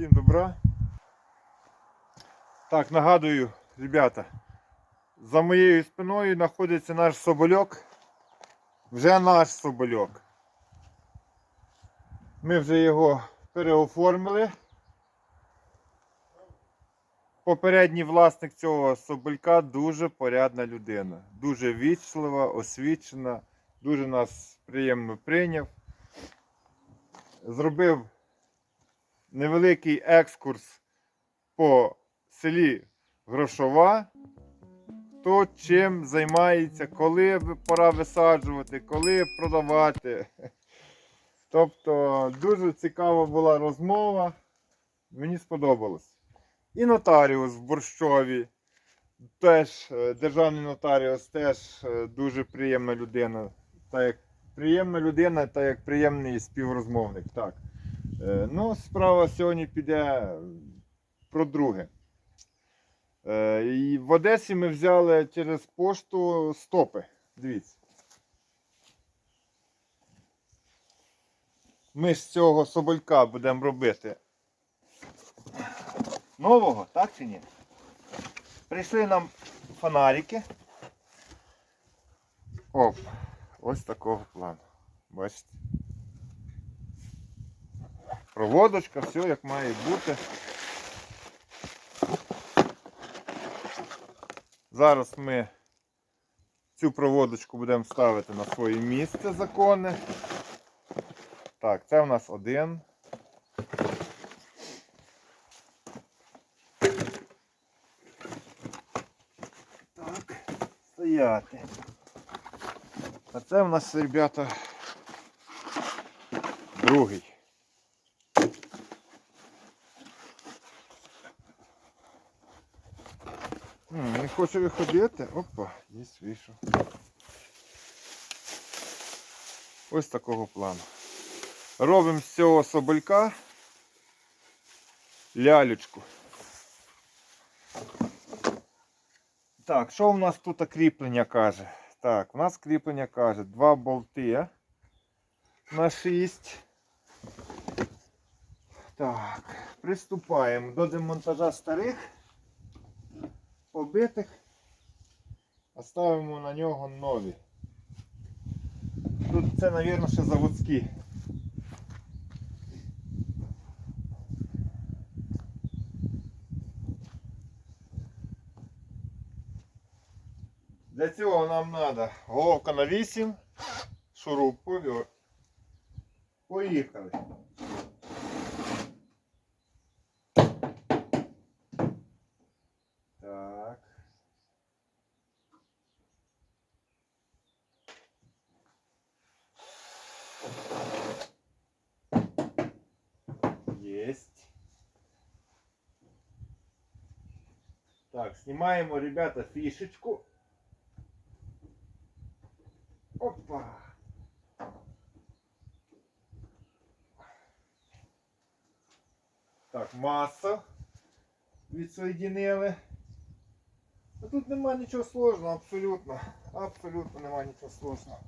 Всім добра. Так, нагадую, ребята, за моєю спиною знаходиться наш собольок. Вже наш собольок. Ми вже його переоформили. Попередній власник цього соболька дуже порядна людина. Дуже вічлива, освічена, дуже нас приємно прийняв. Зробив невеликий екскурс по селі Грошова. Хто чим займається, коли пора висаджувати, коли продавати. Тобто дуже цікава була розмова. Мені сподобалось. І нотаріус в Борщові. Теж е, державний нотаріус теж е, дуже приємна людина. Та як приємна людина, та як приємний співрозмовник. Так. Е, Ну, справа сьогодні піде про друге. Е, І в Одесі ми взяли через пошту стопи. Дивіться. Ми з цього соболька будемо робити нового, так чи ні? Прийшли нам фонарики. Оп, ось такого плану. Бачите? Проводочка, все як має бути. Зараз ми цю проводочку будемо ставити на своє місце законне. Так, це у нас один. Так, стояти. А це у нас, ребята, другий. Хоче виходити. Опа, є вийшов. Ось такого плану. Робимо з цього соболька лялечку. Так, що у нас тут кріплення каже? Так, у нас кріплення каже два болти на 6. Так, приступаємо до демонтажа старих, побитих, а ставимо на нього нові. Тут це, мабуть, ще заводські. Для цього нам треба головка на 8, шуруп, повер. Поїхали. снимаем, ребята, фишечку. Опа. Так, маса відсоєдинили. А тут нема нічого сложного, абсолютно. Абсолютно нема нічого сложного.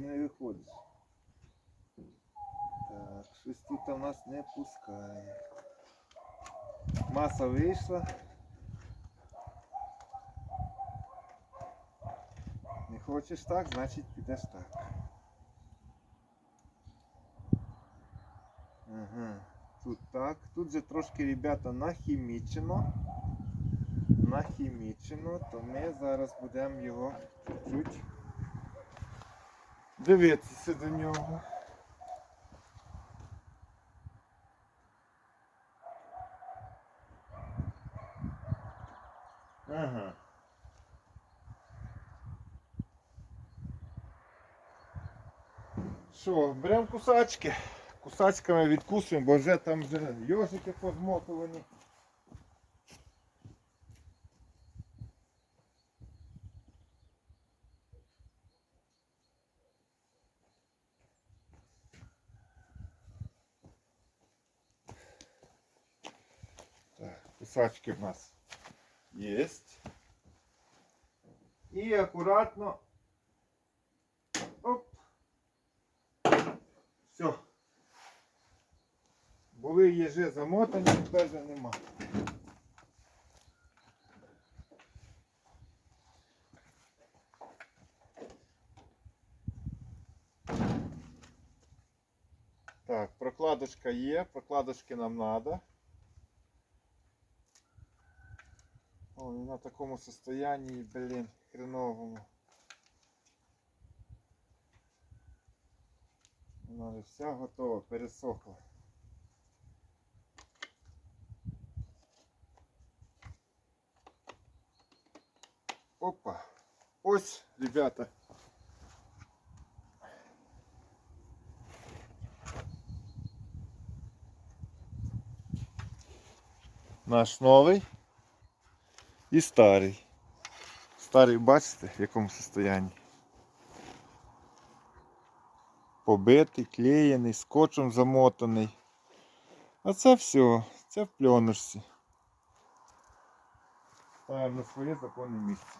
Не виходиш? Так, тут у нас не пускає. Маса вийшла. Не хочеш так, значить підеш так. Ага. Тут так. Тут же трошки, ребята, нахімічено. Нахімічено, то ми зараз будемо його чуть-чуть дивитися до нього. Ага. Що, беремо кусачки. Кусачками відкусуємо, бо вже там вже йожики позмотувані. Кусачки в нас Єсть. І акуратно. Оп. Все. Були їжі замотані, тепер нема. Так, прокладочка є, прокладочки нам треба. О, на такому состоянии, блін, хреновому. Вона вже вся готова, пересохла. Опа. Ось, ребята. Наш новий і старий. Старий, бачите, в якому состоянні. Побитий, клеєний, скотчем замотаний. А це все, це в пленочці. Ставимо на своє законне місце.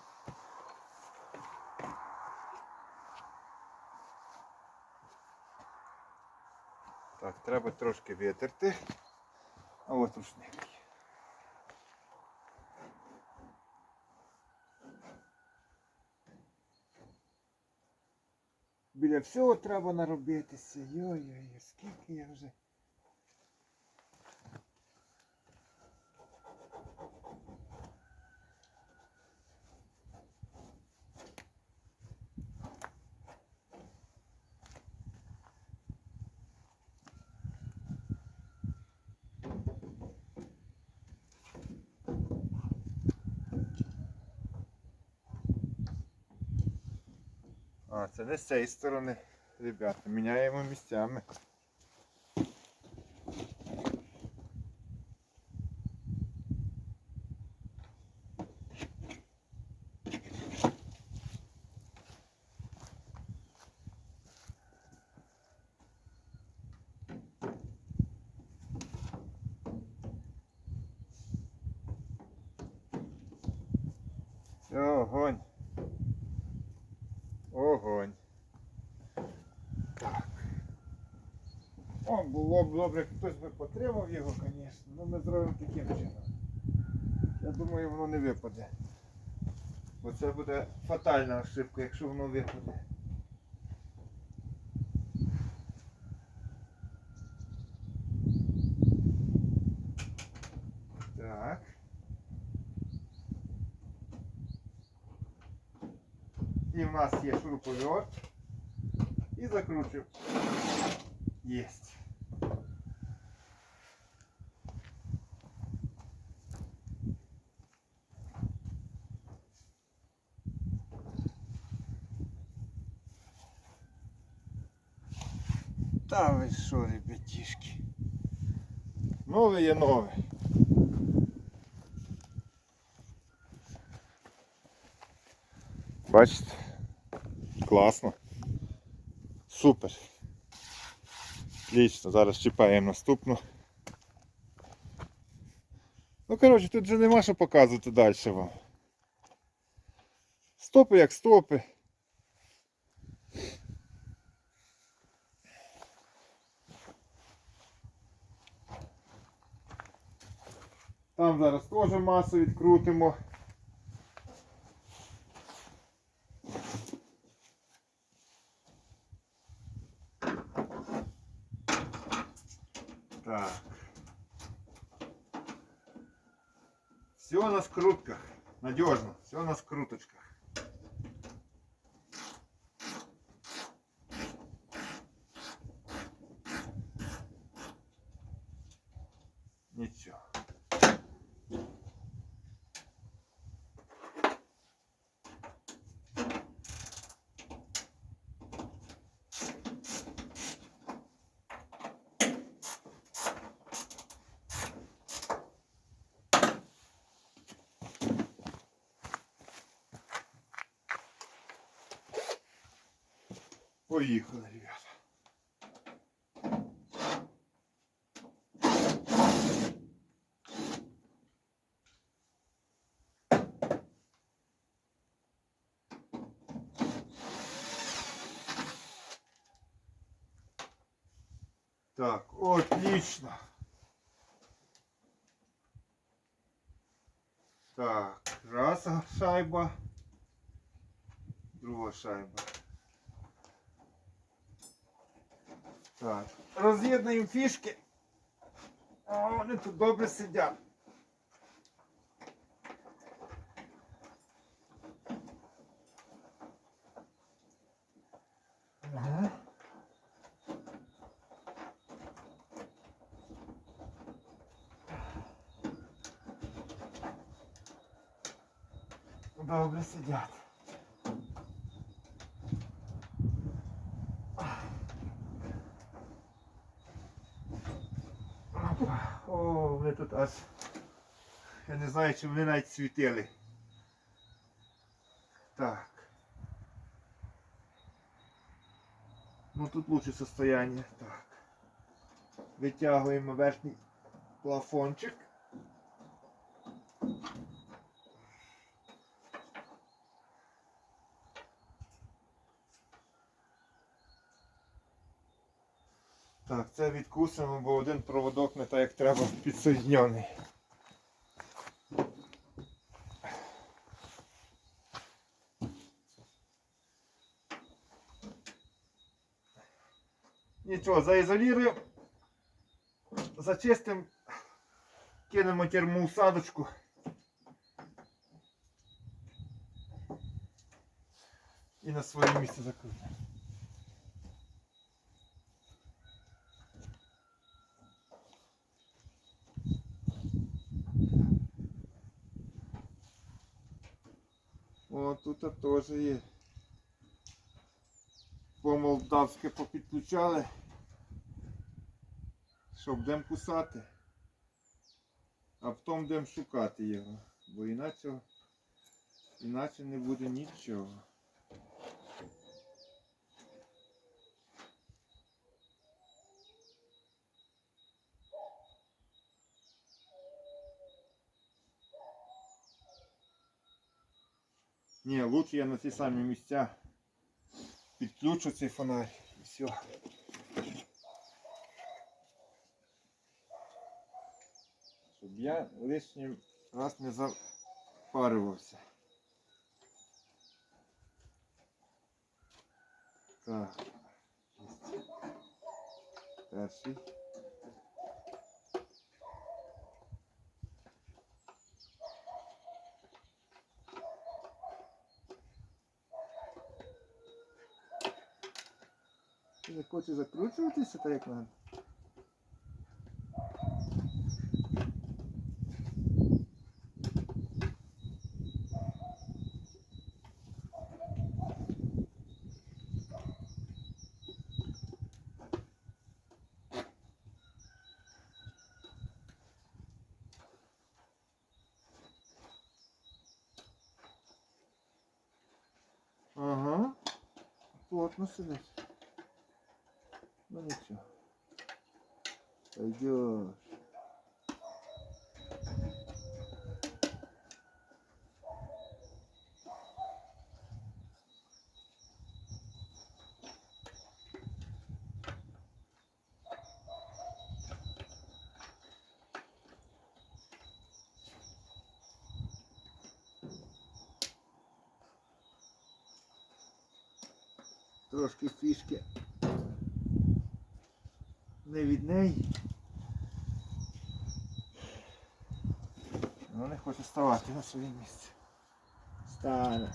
Так, треба трошки витерти. А от рушник. Біля всього треба наробитися. Йой-йой, скільки я вже. А, це не з цієї сторони, ребята. Міняємо місцями. Огонь. Огонь. Так. О, було б добре, хтось би потримав його, звісно. але ми зробимо таким чином. Я думаю, воно не випаде. Бо це буде фатальна ошибка, якщо воно випаде. І в нас є шуруповерт. І закручуємо. Єсть. Та ви що, ребятішки? Нове є нове. Бачите? Класно. Супер. Отлично, зараз чіпаємо наступну. Ну, коротше, тут вже нема що показувати далі вам. Стопи як стопи. Там зараз теж масу відкрутимо. Так. Все на скрутках. Надежно. Все на скруточках. Поїхали, ребята. Так, отлично. Так, раз шайба, другая шайба. Так. Роз'єднуємо фішки. О, вони тут добре сидять. Ага. Добре сидять. Опа. О, вони тут аж. Я не знаю, чи вони навіть світили. Так. Ну тут лучше состояние. Так. Витягуємо верхній плафончик. Так, це відкусимо, бо один проводок не так як треба підсоєднений. Нічого, заізолюємо, зачистимо, кинемо термоусадочку. І на своє місце закрутимо. О, тут теж є. По-молдавськи попідключали. Щоб будемо кусати. А потім будемо шукати його. Бо іначе, іначе не буде нічого. Ні, лучше я на ті самі місця підключу цей фонарь і все. Щоб я лишнім раз не запарювався. Так. Перший. Не хочеш закручуватися так як надо? Ага. Плотно сидить. Ну ничего. Пойдешь. Трошки фішки не від неї. Ну не хоче ставати на своє місце. Стане.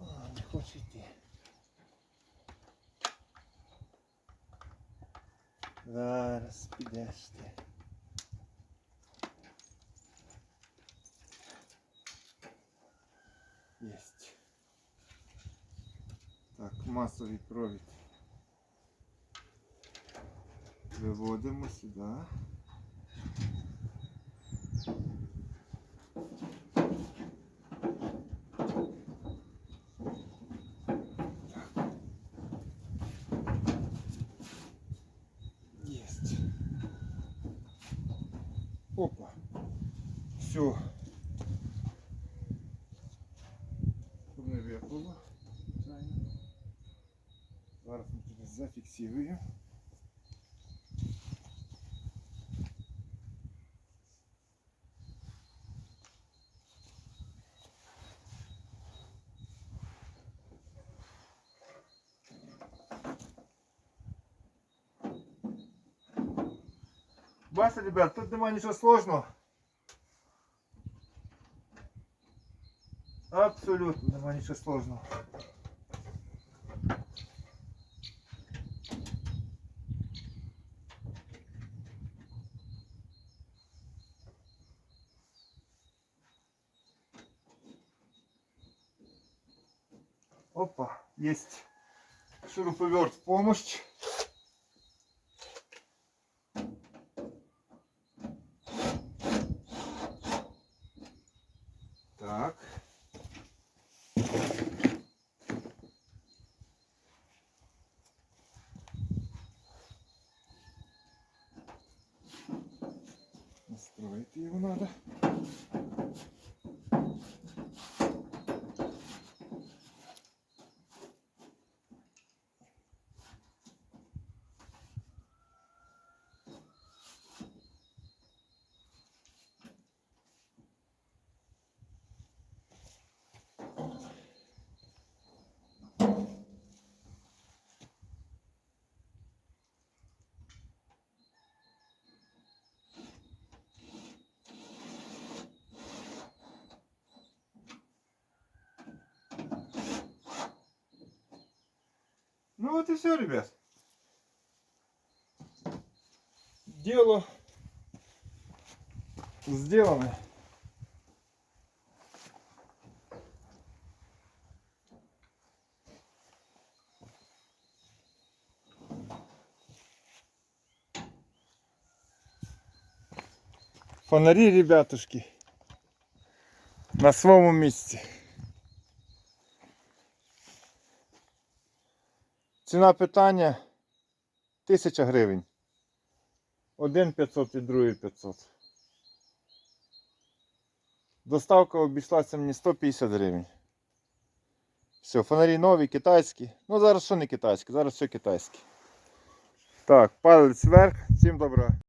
А, Не хоче. Зараз підеш ти. Єсть. Так, масовий провід. Виводимо сюди. Все. Щоб не випало. звичайно. Зараз ми тебе зафіксуємо. Бачите, ребят, тут немає нічого сложного. Абсолютно немає нічого сложного. Опа, есть шуруповерт в помощь. и все, ребят. Дело сделано. Фонари, ребятушки, на своєму місці. Ціна питання 1000 гривень. Один 500 і другий 500. Доставка обійшлася мені 150 гривень. Все, фонарі нові, китайські. Ну зараз що не китайські, зараз все китайське. Так, палець вверх. Всім доброго.